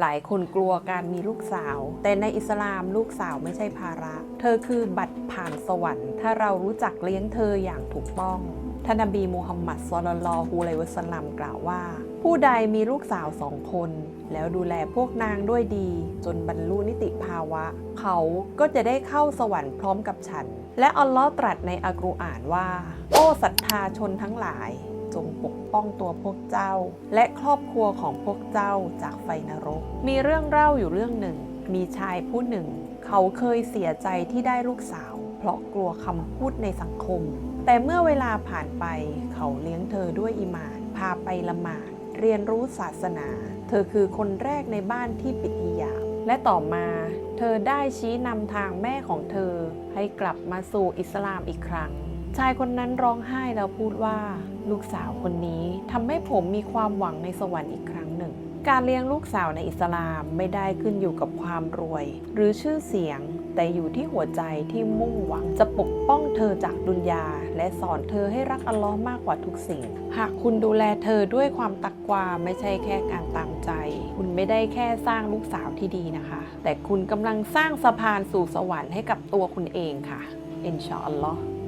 หลายคนกลัวการมีลูกสาว แต่ในอิสลามลูกสาวไม่ใช่ภาระ เธอคือบัตรผ่านสวรรค์ ถ้าเรารู้จักเลี้ยงเธออย่างถูกต้อง ท่านนบีมูฮัมมัดซอลลัลลอฮุอะลัยฮิวะสัลลัมกล่าวว่า ผู้ใดมีลูกสาวสองคน แล้วดูแลพวกนางด้วยดี จนบรรลุนิติภาวะ เขาก็จะได้เข้าสวรรค์พร้อมกับฉัน และอัลลอฮ์ตรัสในอัลกุรอานว่า โอ้ศรัทธาชนทั้งหลาย จงปก ป้องตัวพวกเจ้า และครอบครัวของพวกเจ้าจากไฟนรก มีเรื่องเล่าอยู่เรื่องหนึ่ง มีชายผู้หนึ่ง เขาเคยเสียใจที่ได้ลูกสาว เพราะกลัวคำพูดในสังคม แต่เมื่อเวลาผ่านไป เขาเลี้ยงเธอด้วยอีหมาน พาไปละหมาด เรียนรู้ศาสนา เธอคือคนแรกในบ้านที่ปิดฮิญาบและต่อมาเธอได้ชี้นำทางแม่ของเธอให้กลับมาสู่อิสลามอีกครั้ง ชายคนนั้นร้องไห้แล้วพูดว่า ลูกสาวคนนี้ทำให้ผมมีความหวังในสวรรค์อีกครั้งหนึ่ง การเลี้ยงลูกสาวในอิสลามไม่ได้ขึ้นอยู่กับความรวย หรือชื่อเสียง แต่อยู่ที่หัวใจที่มุ่งหวังจะปกป้องเธอจากดุนยา และสอนเธอให้รักอัลลอฮ์มากกว่าทุกสิ่ง หากคุณดูแลเธอด้วยความตักวาไม่ใช่แค่การตามใจ คุณไม่ได้แค่สร้างลูกสาวที่ดีนะคะ แต่คุณกำลังสร้างสะพานสู่สวรรค์ให้กับตัวคุณเองค่ะอินชาอัลลอฮ์